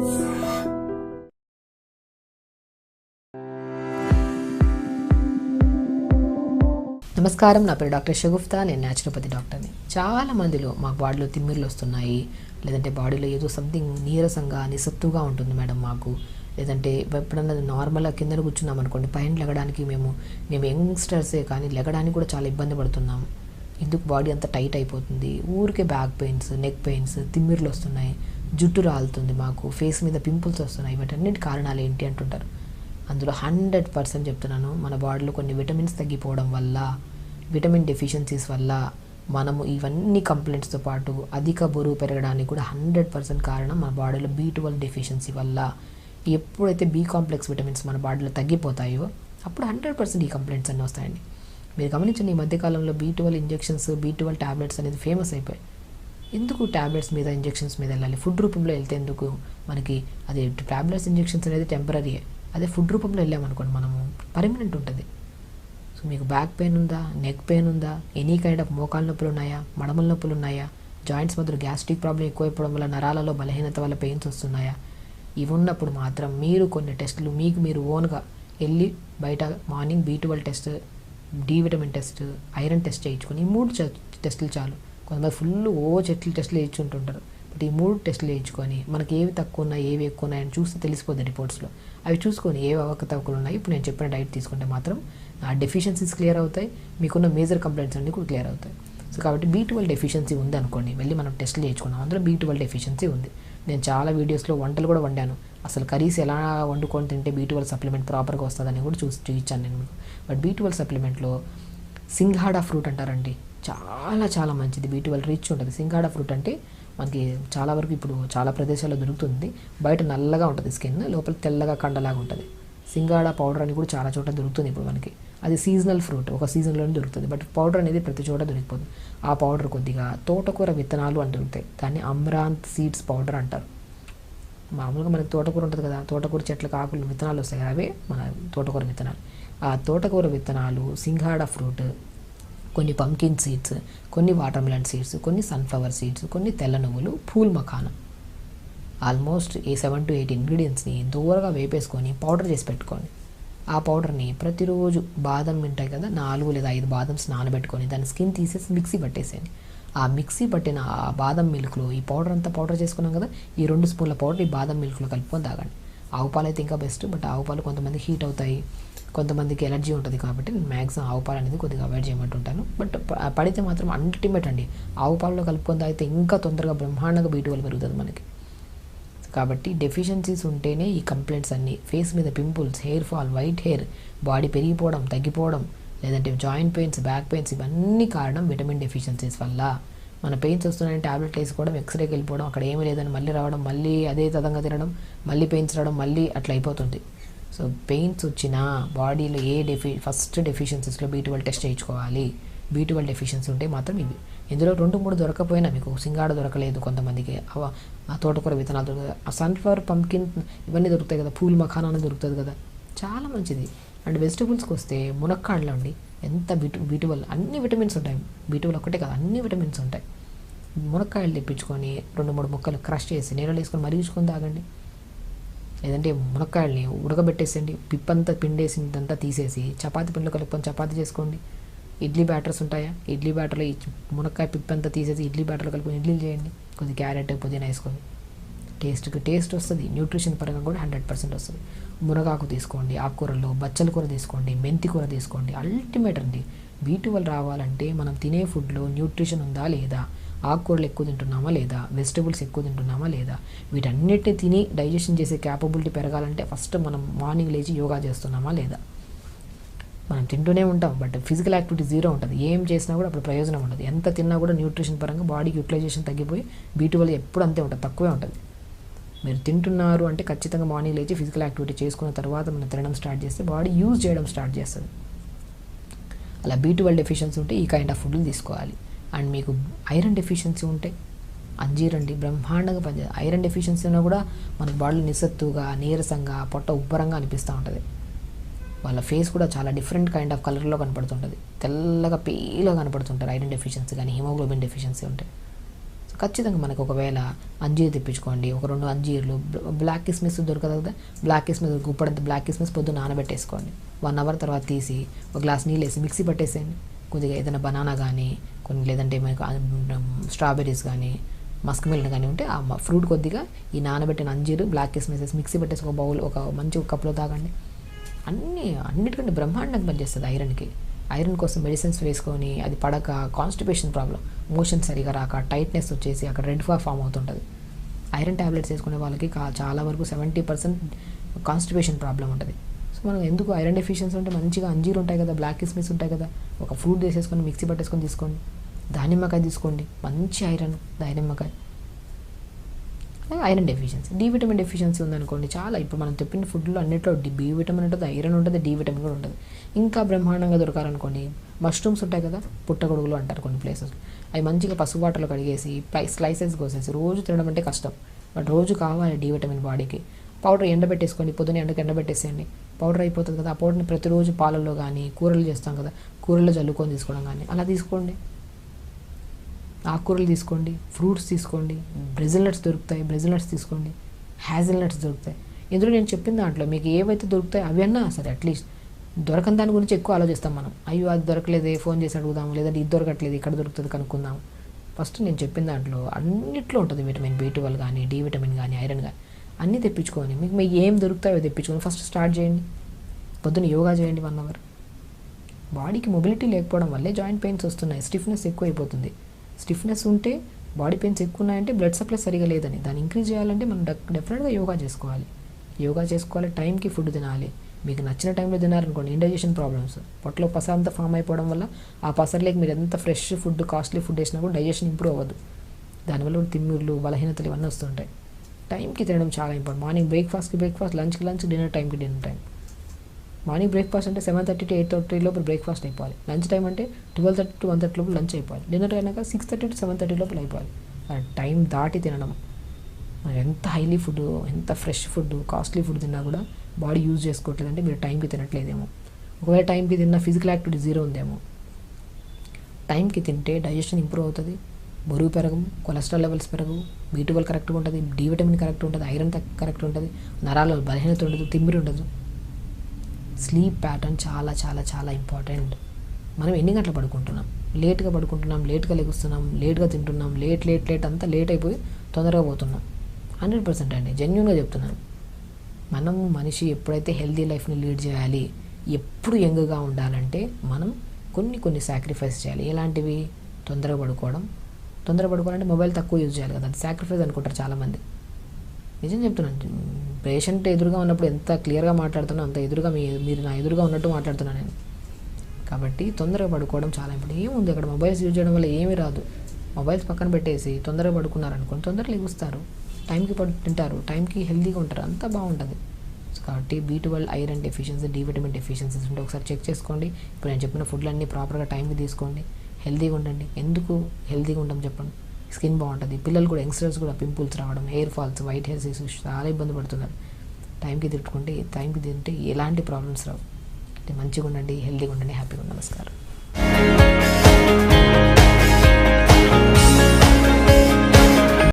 నమస్కారం నా పేరు డాక్టర్ షగుఫ్తా నేను న్యాచురోపతి డాక్టర్ని. చాలా మందిలో మా బాడీలో తిమ్మిర్లు వస్తున్నాయి. లేదంటే బాడీలో ఏదో సంథింగ్ నీరసంగా నిస్సత్తుగా ఉంటుంది మేడం మాకు. లేదంటే ఎప్పుడన్నా నార్మల్గా కింద కూర్చున్నాం అనుకోండి పైన లెగడానికి మేము మేము యంగ్స్టర్సే కానీ లెగడానికి కూడా చాలా ఇబ్బంది పడుతున్నాం. ఎందుకు? బాడీ అంత టైట్ అయిపోతుంది. ఊరికే బ్యాక్ పెయిన్స్ నెక్ పెయిన్స్ తిమ్మిర్లు వస్తున్నాయి. జుట్టు రాలుతుంది మాకు ఫేస్ మీద పింపుల్స్ వస్తున్నాయి వీటన్నిటి కారణాలు ఏంటి అంటుంటారు. అందులో హండ్రెడ్ పర్సెంట్ చెప్తున్నాను మన బాడీలో కొన్ని విటమిన్స్ తగ్గిపోవడం వల్ల విటమిన్ డెఫిషియన్సీస్ వల్ల మనము ఇవన్నీ కంప్లైంట్స్తో పాటు అధిక బరువు పెరగడానికి కూడా హండ్రెడ్ పర్సెంట్ కారణం మన బాడీలో బీ ట్వెల్వ్ డెఫిషియన్సీ వల్ల. ఎప్పుడైతే బీ కాంప్లెక్స్ విటమిన్స్ మన బాడీలో తగ్గిపోతాయో అప్పుడు హండ్రెడ్ పర్సెంట్ ఈ కంప్లైంట్స్ అన్నీ వస్తాయండి. మీరు గమనించండి ఈ మధ్యకాలంలో B twelve injections B twelve tablets అనేది ఫేమస్ అయిపోయాయి. ఎందుకు ట్యాబ్లెట్స్ మీద ఇంజెక్షన్స్ మీద వెళ్ళాలి? ఫుడ్ రూపంలో వెళ్తే ఎందుకు? మనకి అది ట్యాబ్లెట్స్ ఇంజెక్షన్స్ అనేది టెంపరీయే అదే ఫుడ్ రూపంలో వెళ్ళామనుకోండి మనము పర్మనెంట్ ఉంటుంది. సో మీకు బ్యాక్ పెయిన్ ఉందా? నెక్ పెయిన్ ఉందా? ఎనీ కైండ్ ఆఫ్ మోకాల నొప్పులు ఉన్నాయా? మడమల నొప్పులు ఉన్నాయా? జాయింట్స్ మధ్య గ్యాస్ట్రిక్ ప్రాబ్లం ఎక్కువైపోవడం వల్ల నరాలలో బలహీనత వల్ల పెయిన్స్ వస్తున్నాయా? ఇవి ఉన్నప్పుడు మాత్రం మీరు కొన్ని టెస్టులు మీకు మీరు ఓన్గా వెళ్ళి బయట morning B twelve test D vitamin test iron test చేయించుకొని ఈ మూడు టెస్టులు చాలు. కొంతమంది ఫుల్ ఓ చెట్లు టెస్టులు వేయించుంటుంటారు. బట్ ఈ మూడు టెస్టులు వేయించుకొని మనకి ఏవి తక్కువ ఉన్నాయి ఏవి ఎక్కువ ఉన్నాయని చూస్తే తెలిసిపోద్ది రిపోర్ట్స్లో. అవి చూసుకొని ఏవి అవకతవకలు ఉన్నాయి ఇప్పుడు నేను చెప్పిన డైట్ తీసుకుంటే మాత్రం ఆ డెఫిషియన్సీస్ క్లియర్ అవుతాయి మీకున్న మేజర్ కంప్లైంట్స్ అన్నీ కూడా క్లియర్ అవుతాయి. సో కాబట్టి బీ ట్వెల్వ్ డెఫిషియన్సీ ఉంది అనుకోండి వెళ్ళి మనం టెస్టులు చేయించుకున్నాం అందులో బీ ట్వెల్వ్ డెఫిషియన్సీ ఉంది. నేను చాలా వీడియోస్లో వంటలు కూడా వండాను. అసలు కర్రీస్ ఎలా వండుకొని తింటే బీ ట్వెల్వ్ సప్లిమెంట్ ప్రాపర్గా వస్తుందని కూడా చూసి చూపించాను నేను మీకు. బట్ బీ ట్వెల్వ్ సప్లిమెంట్లో సింఘాడా ఫ్రూట్ అంటారండి. చాలా చాలా మంచిది. బీ ట్వెల్వ్ రిచ్ ఉంటుంది. సింగాడ ఫ్రూట్ అంటే మనకి చాలా వరకు ఇప్పుడు చాలా ప్రదేశాల్లో దొరుకుతుంది. బయట నల్లగా ఉంటుంది స్కిన్ లోపల తెల్లగా కండలాగా ఉంటుంది. సింగాడ పౌడర్ అని కూడా చాలా చోట్ల దొరుకుతుంది ఇప్పుడు మనకి. అది సీజనల్ ఫ్రూట్ ఒక సీజన్లోనే దొరుకుతుంది. బట్ పౌడర్ అనేది ప్రతి చోట దొరికిపోతుంది ఆ పౌడర్ కొద్దిగా తోటకూర విత్తనాలు అని దొరుకుతాయి దాన్ని అమ్రాంత్ సీడ్స్ పౌడర్ అంటారు. మామూలుగా మనకి తోటకూర ఉంటుంది కదా. తోటకూర చెట్లకు ఆకులు విత్తనాలు వస్తాయి. కదా అవే మన తోటకూర విత్తనాలు. ఆ తోటకూర విత్తనాలు సింగాడ ఫ్రూట్ కొన్ని పంకిన్ సీడ్స్ కొన్ని వాటర్ మిలన్ సీడ్స్ కొన్ని సన్ఫ్లవర్ సీడ్స్ కొన్ని తెల్ల నువ్వులు పూల్ మఖానం ఆల్మోస్ట్ ఈ సెవెన్ టు ఎయిట్ ఇంగ్రీడియంట్స్ని దూరగా వేపేసుకొని పౌడర్ చేసి పెట్టుకోండి. ఆ పౌడర్ని ప్రతిరోజు బాదం ఉంటాయి కదా నాలుగు లేదా ఐదు బాదంస్ నానబెట్టుకొని దాని స్కిన్ తీసేసి మిక్సీ పట్టేసేయండి. ఆ మిక్సీ పట్టిన ఆ బాదం మిల్క్లో ఈ పౌడర్ అంతా పౌడర్ చేసుకున్నాం కదా ఈ రెండు స్పూన్ల పౌడర్ ఈ బాదం మిల్క్లో కలుపుకొని తాగండి. ఆవు పాలు అయితే ఇంకా బెస్ట్ బట్ ఆవు పాలు కొంతమంది హీట్ అవుతాయి. కొంతమందికి ఎలర్జీ ఉంటుంది కాబట్టి నేను మ్యాక్సిమం ఆవు పాలు అనేది కొద్దిగా అవాయిడ్ చేయమంటుంటాను. బట్ పడితే మాత్రం అల్టిమేట్ అండి. ఆవు పాలలో కలుపుకొని తాగితే ఇంకా తొందరగా బ్రహ్మాండంగా బీటు వల్ల పెరుగుతుంది మనకి. కాబట్టి డెఫిషియన్సీస్ ఉంటేనే ఈ కంప్లైంట్స్ అన్నీ ఫేస్ మీద pimples hair fall white hair body పెరిగిపోవడం తగ్గిపోవడం లేదంటే జాయింట్ పెయిన్స్ బ్యాక్ పెయిన్స్ ఇవన్నీ కారణం విటమిన్ డెఫిషియన్సీస్ వల్ల. మన పెయిన్స్ వస్తున్నాయని టాబ్లెట్ వేసుకోవడం ఎక్స్రేకి వెళ్ళిపోవడం అక్కడ ఏమీ లేదని మళ్ళీ రావడం మళ్ళీ అదే తదంగా తినడం మళ్ళీ పెయిన్స్ రావడం మళ్ళీ అట్లా అయిపోతుంది. సో పెయిన్స్ వచ్చినా బాడీలో ఏ డెఫి ఫస్ట్ డెఫిషియన్సీస్లో బీ ట్వెల్వ్ టెస్ట్ చేయించుకోవాలి. బీ ట్వెల్వ్ డెఫిషియన్సీ ఉంటే మాత్రం ఇవి. ఇందులో రెండు మూడు దొరకపోయినా మీకు సింగాడ దొరకలేదు కొంతమందికి. అవ- ఆ తోటకూర విత్తనాలు దొరుకుతాయి ఆ సన్ఫ్లవర్ పంకిన్ ఇవన్నీ దొరుకుతాయి కదా పూల్ మఖానా దొరుకుతుంది కదా. చాలా మంచిది. అండ్ వెజిటబుల్స్కి వస్తే మునక్కాడలో అండి ఎంత బీటు బీటువల్ అన్ని విటమిన్స్ ఉంటాయి. బీటువల్ ఒకటే కాదు అన్ని విటమిన్స్ ఉంటాయి. మునక్కాయలు తెప్పించుకొని రెండు మూడు ముక్కలు క్రష్ చేసి నీళ్ళు వేసుకొని మరిగించుకొని తాగండి. లేదంటే మునక్కాయల్ని ఉడకబెట్టేసండి పిప్పంతా పిండేసిందంతా తీసేసి చపాతీ పిండిలో కలుపుకొని చపాతీ చేసుకోండి. ఇడ్లీ బ్యాటర్స్ ఉంటాయా? ఇడ్లీ బ్యాటర్లో ఈ మునక్కాయ పిప్పంతా తీసేసి ఇడ్లీ బ్యాటర్లో కలుపుకొని ఇడ్లీలు చేయండి. కొద్ది క్యారెట్ పుదీనా వేసుకొని. టేస్ట్కి టేస్ట్ వస్తుంది. న్యూట్రిషన్ పరంగా కూడా హండ్రెడ్ పర్సెంట్ వస్తుంది. మునగాకు తీసుకోండి ఆకుకూరల్లో బచ్చల కూర తీసుకోండి మెంతి కూర తీసుకోండి. అల్టిమేట్ అండి బీటు వల్ల రావాలంటే మనం తినే ఫుడ్లో న్యూట్రిషన్ ఉందా లేదా? ఆకుకూరలు ఎక్కువ తింటున్నామా లేదా? వెజిటబుల్స్ ఎక్కువ తింటున్నామా లేదా? వీటన్నిటిని తిని డైజెషన్ చేసే క్యాపబిలిటీ పెరగాలంటే ఫస్ట్ మనం మార్నింగ్ లేచి యోగా చేస్తున్నామా లేదా? మనం తింటూనే ఉంటాం బట్ ఫిజికల్ యాక్టివిటీ జీరో ఉంటుంది. ఏం చేసినా కూడా అప్పుడు ప్రయోజనం ఉండదు. ఎంత తిన్నా కూడా న్యూట్రిషన్ పరంగా బాడీకి యూటిలైజేషన్ తగ్గిపోయి బీటు వల్ల ఎప్పుడు అంతే ఉంటుంది తక్కువే ఉంటుంది. మీరు తింటున్నారు అంటే ఖచ్చితంగా మార్నింగ్ లేచి ఫిజికల్ యాక్టివిటీ చేసుకున్న తర్వాత మనం తినడం స్టార్ట్ చేస్తే బాడీ యూజ్ చేయడం స్టార్ట్ చేస్తుంది. అలా బీ ట్వెల్వ్ డెఫిషియన్సీ ఉంటే ఈ కైండ్ ఆఫ్ ఫుడ్లు తీసుకోవాలి. అండ్ మీకు ఐరన్ డెఫిషియన్సీ ఉంటే అంజీరండి బ్రహ్మాండంగా పనిచేస్తుంది ఐరన్ డెఫిషియన్సీ ఉన్నా కూడా మనకు బాడీలో నిస్సత్తుగా నీరసంగా పొట్ట ఉబ్బరంగా అనిపిస్తూ ఉంటుంది. వాళ్ళ ఫేస్ కూడా చాలా డిఫరెంట్ కైండ్ ఆఫ్ కలర్లో కనపడుతుంటుంది. తెల్లగా పేలుగా కనపడుతుంటారు ఐరన్ డెఫిషియన్సీ కానీ హిమోగ్లోబిన్ డెఫిషియన్సీ ఉంటే. ఖచ్చితంగా మనకు ఒకవేళ అంజీర్ తెప్పించుకోండి. ఒక రెండు అంజీర్లు బ్లాక్ కిస్మిస్ దొరకదు కదా? బ్లాక్ కిస్మిస్ గుప్పడంత బ్లాక్ కిస్మిస్ పొద్దున్న నానబెట్టేసుకోండి. వన్ అవర్ తర్వాత తీసి ఒక గ్లాస్ నీళ్ళు వేసి మిక్సీ పట్టేసేయండి. కొద్దిగా ఏదైనా బనానా కానీ కొన్ని లేదంటే మనకు స్ట్రాబెర్రీస్ కానీ మస్క్ మిల్న్ కానీ ఉంటే ఆ ఫ్రూట్ కొద్దిగా ఈ నానబెట్టిన అంజీరు బ్లాక్ కిస్మిస్ వేసి మిక్సీ పట్టేసి ఒక బౌల్ ఒక మంచి ఒక కప్లో తాగండి. అన్నీ అన్నిటికంటే బ్రహ్మాండంగా పనిచేస్తుంది ఐరన్కి. ఐరన్ కోసం మెడిసిన్స్ వేసుకొని అది పడక కాన్స్టిపేషన్ ప్రాబ్లం మోషన్ సరిగా రాక టైట్నెస్ వచ్చేసి అక్కడ రెడ్ ఫా ఫామ్ అవుతుంటుంది. ఐరన్ ట్యాబ్లెట్స్ వేసుకునే వాళ్ళకి కా- చాలా వరకు సెవెంటీ పర్సెంట్ కాన్స్టిపేషన్ ప్రాబ్లం ఉంటుంది. సో మనం ఎందుకు ఐరన్ డెఫిషియన్సీ ఉంటే మంచిగా అంజీరు ఉంటాయి కదా బ్లాక్ కిస్మిస్ ఉంటాయి కదా ఒక ఫ్రూట్ వేసేసుకొని మిక్సీ పట్టేసుకొని తీసుకోండి. దానిమ్మకాయ తీసుకోండి. మంచి iron దానిమ్మకాయ iron deficiency D vitamin deficiency ఉందనుకోండి చాలా ఇప్పుడు మనం చెప్పిన ఫుడ్లో అన్నిట్లో డి బి విటమిన్ ఉంటుంది ఐరన్ ఉంటుంది డి విటమిన్ కూడా ఉంటుంది. ఇంకా బ్రహ్మాండంగా దొరకాలనుకోండి మష్రూమ్స్ ఉంటాయి కదా పుట్టగొడుగులు అంటారు కొన్ని ప్లేసెస్ అవి మంచిగా పసుపు వాటర్లో కడిగేసి స్లైసెస్ కోసేసి రోజు తినడం అంటే కష్టం. బట్ రోజు కావాలి డి విటమిన్ బాడీకి పౌడర్ ఎండబెట్టేసుకోండి పొద్దున ఎండకు ఎండబెట్టేసేయండి. పౌడర్ అయిపోతుంది కదా ఆ పౌడర్ని ప్రతిరోజు పాలల్లో కానీ కూరలు చేస్తాం కదా కూరల్లో చల్లుకొని తీసుకోవడం కానీ అలా తీసుకోండి. ఆకుకూరలు తీసుకోండి ఫ్రూట్స్ తీసుకోండి బ్రెజిల్ నట్స్ దొరుకుతాయి బ్రెజిల్ నట్స్ తీసుకోండి హ్యాజిల్ నట్స్ దొరుకుతాయి. ఇందులో నేను చెప్పిన దాంట్లో మీకు ఏవైతే దొరుకుతాయి అవి అన్నా సరే అట్లీస్ట్ దొరకని దాని గురించి ఎక్కువ ఆలోచిస్తాం మనం. అయ్యో అది దొరకలేదే ఫోన్ చేసి అడుగుదాం లేదంటే ఇది దొరకట్లేదు ఇక్కడ దొరుకుతుంది కనుక్కుందాం. ఫస్ట్ నేను చెప్పిన దాంట్లో అన్నిట్లో ఉంటుంది విటమిన్ బి ట్వెల్వ్ కానీ డి విటమిన్ కానీ ఐరన్ కానీ అన్నీ తెప్పించుకొని మీకు మీకు ఏం దొరుకుతాయో అవి తెప్పించుకొని ఫస్ట్ స్టార్ట్ చేయండి. పొద్దున్న యోగా చేయండి వన్ అవర్. బాడీకి మొబిలిటీ లేకపోవడం వల్లే జాయింట్ పెయిన్స్ వస్తున్నాయి. స్టిఫ్నెస్ ఎక్కువ అయిపోతుంది స్టిఫ్నెస్ ఉంటే బాడీ పెయిన్స్ ఎక్కువ ఉన్నాయంటే బ్లడ్ సప్లై సరిగా లేదని. దాన్ని ఇంక్రీజ్ చేయాలంటే మనం డెఫినెట్గా యోగా చేసుకోవాలి. యోగా చేసుకోవాలి టైంకి ఫుడ్ తినాలి. మీకు నచ్చిన టైంలో తినారనుకోండి ఇండైజెషన్ ప్రాబ్లమ్స్ పొట్టలో పస అంతా ఫామ్ అయిపోవడం వల్ల ఆ పసర్లేకి మీరు ఎంత ఫ్రెష్ ఫుడ్ కాస్ట్లీ ఫుడ్ వేసినా కూడా డైజెషన్ ఇంప్రూవ్ అవ్వదు. దానివల్ల తిమ్మిర్లు బలహీనతలు ఇవన్నీ వస్తుంటాయి. టైంకి తినడం చాలా ఇంపార్టెంట్ మార్నింగ్ బ్రేక్ఫాస్ట్కి బ్రేక్ఫాస్ట్ లంచ్కి లంచ్ డిన్నర్ టైంకి డిన్నర్ టైం మార్నింగ్ బ్రేక్ఫాస్ట్ అంటే seven thirty to eight thirty లోపు బ్రేక్ఫాస్ట్ అయిపోవాలి. లంచ్ టైం అంటే twelve thirty to one thirty లోపు లంచ్ అయిపోవాలి. డిన్నర్ అయినాక six thirty to seven thirty లోపల అయిపోవాలి. టైం దాటి తినడం. ఎంత హైలీ ఫుడ్ ఎంత ఫ్రెష్ ఫుడ్ కాస్ట్లీ ఫుడ్ తిన్నా కూడా బాడీ యూజ్ చేసుకోవట్లేదంటే మీరు టైంకి తినట్లేదేమో. ఒకవేళ టైంకి తిన్న ఫిజికల్ యాక్టివిటీ జీరో ఉందేమో. టైంకి తింటే డైజెషన్ ఇంప్రూవ్ అవుతుంది. బరువు పెరగము కొలెస్ట్రాల్ లెవెల్స్ పెరగవు బీ ట్వెల్వ్ కరెక్ట్గా ఉంటుంది డి విటమిన్ కరెక్ట్ ఉంటుంది ఐరన్ కరెక్ట్ ఉంటుంది నరాలలో బలహీనత ఉండదు తిమ్మిరి ఉండదు. స్లీప్ ప్యాటర్న్ చాలా చాలా చాలా ఇంపార్టెంట్ మనం ఎన్ని గంటలు పడుకుంటున్నాం? లేట్గా పడుకుంటున్నాం లేట్గా లెగుస్తున్నాం లేట్గా తింటున్నాం లేట్ లేట్ లేట్ అంతా లేట్ అయిపోయి తొందరగా పోతున్నాం. హండ్రెడ్ పర్సెంట్ అండి. జెన్యున్గా చెప్తున్నాను. మనం మనిషి ఎప్పుడైతే హెల్దీ లైఫ్ని లీడ్ చేయాలి ఎప్పుడు యంగ్గా ఉండాలంటే మనం కొన్ని కొన్ని సాక్రిఫైస్ చేయాలి. ఎలాంటివి? తొందరగా పడుకోవడం. తొందరగా పడుకోవాలంటే మొబైల్ తక్కువ యూజ్ చేయాలి కదా. అది సాక్రిఫైస్ అనుకుంటారు చాలామంది. నిజం చెప్తున్నాను. పేషెంట్ ఎదురుగా ఉన్నప్పుడు ఎంత క్లియర్గా మాట్లాడుతున్నా అంత ఎదురుగా మీ మీరు నా ఎదురుగా ఉన్నట్టు మాట్లాడుతున్నాను నేను. కాబట్టి తొందరగా పడుకోవడం చాలా ఇంపార్టెంట్. ఏముంది అక్కడ మొబైల్స్ యూజ్ చేయడం వల్ల ఏమీ రాదు. మొబైల్స్ పక్కన పెట్టేసి తొందరగా పడుకున్నారనుకోండి తొందరగా లెగుస్తారు. టైంకి పడు తింటారు. టైంకి హెల్తీగా ఉంటారు. అంతా బాగుంటుంది. కాబట్టి B twelve iron deficiency D vitamin deficiencies ఉంటే ఒకసారి చెక్ చేసుకోండి. ఇప్పుడు నేను చెప్పిన ఫుడ్లన్నీ ప్రాపర్గా టైంకి తీసుకోండి. హెల్తీగా ఉండండి. ఎందుకు హెల్తీగా ఉంటాం చెప్పండి. స్కిన్ బాగుంటుంది. పిల్లలు కూడా యంగ్స్టర్స్ కూడా పింపుల్స్ రావడం hair falls white hairs issues చాలా ఇబ్బంది పడుతున్నారు. టైంకి తిట్టుకుంటే టైంకి తింటే ఎలాంటి ప్రాబ్లమ్స్ రావు. అంటే మంచిగా ఉండండి హెల్తీగా ఉండండి హ్యాపీగా ఉండండి నమస్కారం.